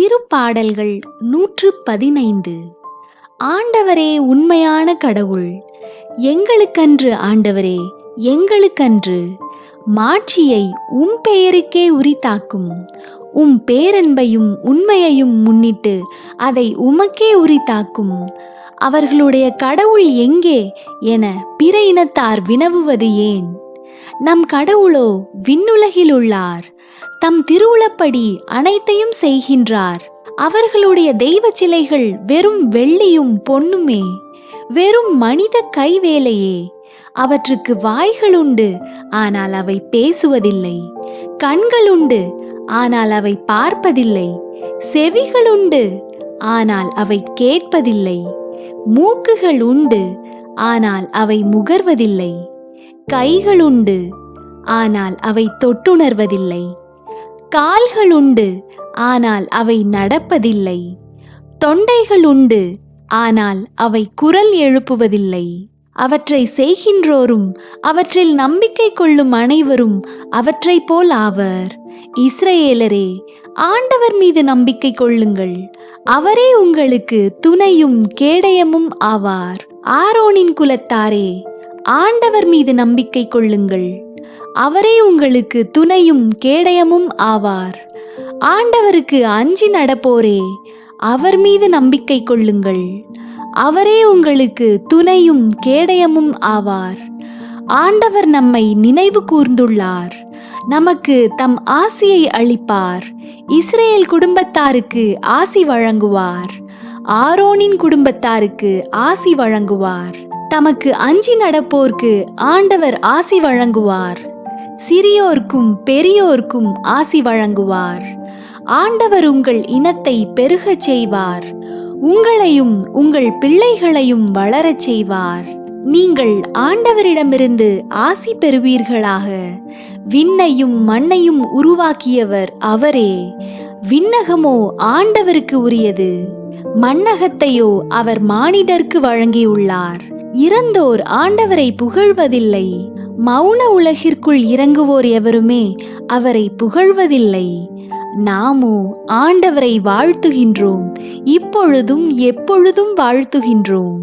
திருப்பாடல்கள் நூற்று பதினைந்து ஆண்டவரே உண்மையான கடவுள் எங்களுக்கன்று ஆண்டவரே எங்களுக்கன்று மாட்சியை உம் பெயருக்கே உரித்தாக்கும். உம் பேரன்பையும் உண்மையையும் முன்னிட்டு அதை உமக்கே உரித்தாக்கும். அவர்களுடைய கடவுள் எங்கே என பிற இனத்தார் வினவுவது ஏன்? நம் கடவுளோ விண்ணுலகில் உள்ளார் தம் திருவுளப்படி அனைத்தையும் செய்கின்றார். அவர்களுடைய தெய்வ சிலைகள் வெறும் வெள்ளியும் பொன்னுமே. வெறும் மனித கைவேலையே. அவற்றுக்கு வாய்கள் உண்டு ஆனால் அவை பேசுவதில்லை. கண்கள் உண்டு ஆனால் அவை பார்ப்பதில்லை. செவிகள் உண்டு ஆனால் அவை கேட்பதில்லை. மூக்குகள் உண்டு ஆனால் அவை முகர்வதில்லை. கைகள் உண்டு ஆனால் அவை தொட்டுணர்வதில்லை. கால்கள் உண்டு ஆனால் அவை நடப்பதில்லை. தொண்டைகள் உண்டு ஆனால் அவை குரல் எழுப்புவதில்லை. அவற்றை செய்கின்றோரும் அவற்றில் நம்பிக்கை கொள்ளும் அனைவரும் அவற்றைப் போல் ஆவர். இஸ்ரேலரே ஆண்டவர் மீது நம்பிக்கை கொள்ளுங்கள். அவரே உங்களுக்கு துணையும் கேடயமும் ஆவார். ஆரோனின் குலத்தாரே ஆண்டவர் மீது நம்பிக்கை கொள்ளுங்கள். அவரே உங்களுக்கு துணையும் கேடயமும் ஆவார். ஆண்டவருக்கு அஞ்சி நடப்போரே அவர் மீது நம்பிக்கை கொள்ளுங்கள். அவரே உங்களுக்கு துணையும் கேடயமும் ஆவார். ஆண்டவர் நம்மை நினைவு கூர்ந்துள்ளார். நமக்கு தம் ஆசியை அளிப்பார். இஸ்ரேல் குடும்பத்தாருக்கு ஆசி வழங்குவார். ஆரோனின் குடும்பத்தாருக்கு ஆசி வழங்குவார். தமக்கு அஞ்சி நடப்போர்க்கு ஆண்டவர் ஆசி வழங்குவார். சிறியோர்க்கும் பெரியோர்க்கும் ஆசி வழங்குவார். ஆண்டவர் உங்கள் இனத்தை பெருகச் செய்வார். உங்களையும் உங்கள் பிள்ளைகளையும் வளரச் செய்வார். நீங்கள் ஆண்டவரிடமிருந்து ஆசி பெறுவீர்களாக. விண்ணையும் மண்ணையும் உருவாக்கியவர் அவரே. விண்ணகமோ ஆண்டவருக்கு உரியது. மண்ணகத்தையோ அவர் மானிடர்க்கு வழங்கியுள்ளார். இறந்தோர் ஆண்டவரை புகழ்வதில்லை. மௌன உலகிற்குள் இறங்குவோர் எவருமே அவரை புகழ்வதில்லை. நாமோ ஆண்டவரை வாழ்த்துகின்றோம். இப்பொழுதும் எப்பொழுதும் வாழ்த்துகின்றோம்.